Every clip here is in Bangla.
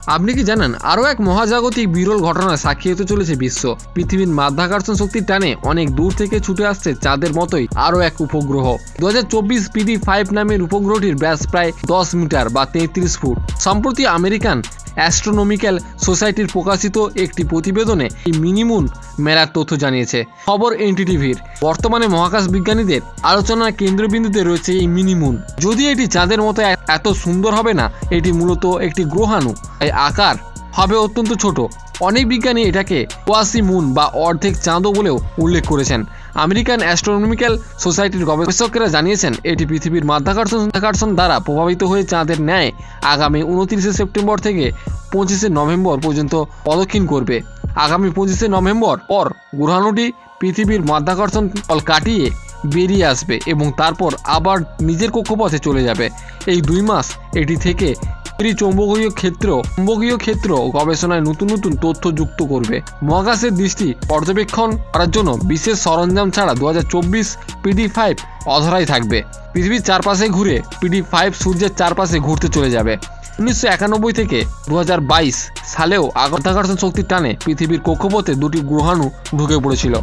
আপনি কি জানেন, আরও এক মহাজাগতিক বিরল ঘটনা সাক্ষী হতে চলেছে বিশ্ব। পৃথিবীর মাধ্যাকর্ষণ শক্তির টানে অনেক দূর থেকে ছুটে আসছে চাঁদের মতোই আরও এক উপগ্রহ। দু হাজার চব্বিশ পিডি ফাইভ নামের উপগ্রহটির ব্যাস প্রায় দশ মিটার বা তেত্রিশ ফুট। সম্প্রতি আমেরিকান অ্যাস্ট্রোনমিক্যাল সোসাইটির প্রকাশিত একটি প্রতিবেদনে এই মিনিমুন মেলার তথ্য জানিয়েছে। খবর এনটিটিভির। বর্তমানে মহাকাশ বিজ্ঞানীদের আলোচনার কেন্দ্রবিন্দুতে রয়েছে এই মিনিমুন। যদি এটি চাঁদের মতো এত সুন্দর হবে না, এটি মূলত একটি গ্রহাণু, তাই আকার হবে অত্যন্ত ছোট। অনেক বিজ্ঞানী এটাকে ওয়াসি মুন বা অর্ধেক চাঁদও বলেও উল্লেখ করেছেন। আমেরিকান অ্যাস্ট্রোনমিক্যাল সোসাইটির গবেষকেরা জানিয়েছেন, এটি পৃথিবীর মাধ্যাকর্ষণ দ্বারা প্রভাবিত হয়ে চাঁদের ন্যায় আগামী উনত্রিশে সেপ্টেম্বর থেকে পঁচিশে নভেম্বর পর্যন্ত প্রদক্ষিণ করবে। আগামী পঁচিশে নভেম্বর পর গ্রহাণুটি পৃথিবীর মাধ্যাকর্ষণ বল কাটিয়ে বেরিয়ে আসবে এবং তারপর আবার নিজের কক্ষপথে চলে যাবে। এই দুই মাস এটি থেকে তৈরি চৌম্বকীয় ক্ষেত্র চৌম্বকীয় ক্ষেত্র গবেষণায় নতুন নতুন তথ্য যুক্ত করবে। মহাকাশের দৃষ্টি পর্যবেক্ষণ করার জন্য বিশেষ সরঞ্জাম ছাড়া দু হাজার চব্বিশ পিডি ফাইভ অধরাই থাকবে। পৃথিবীর চারপাশে ঘুরে পিডি ফাইভ সূর্যের চারপাশে ঘুরতে চলে যাবে। উনিশশো একানব্বই থেকে দু বাইশ সালেও আগতাকর্ষণ শক্তির টানে পৃথিবীর কক্ষপথে দুটি গ্রহাণু ঢুকে পড়েছিল।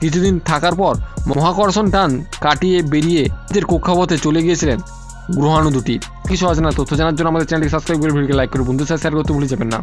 কিছুদিন থাকার পর মহাকর্ষণ টান কাটিয়ে বেরিয়ে নিজের কক্ষপথে চলে গিয়েছিলেন গ্রহাণু দুটি। কিছু অজানা তথ্য জানার জন্য আমাদের চ্যানেলটি সাবস্ক্রাইব করে ভিডিওকে লাইক করে বন্ধুদের সাথে শেয়ার করতে ভুলে যাবেন না।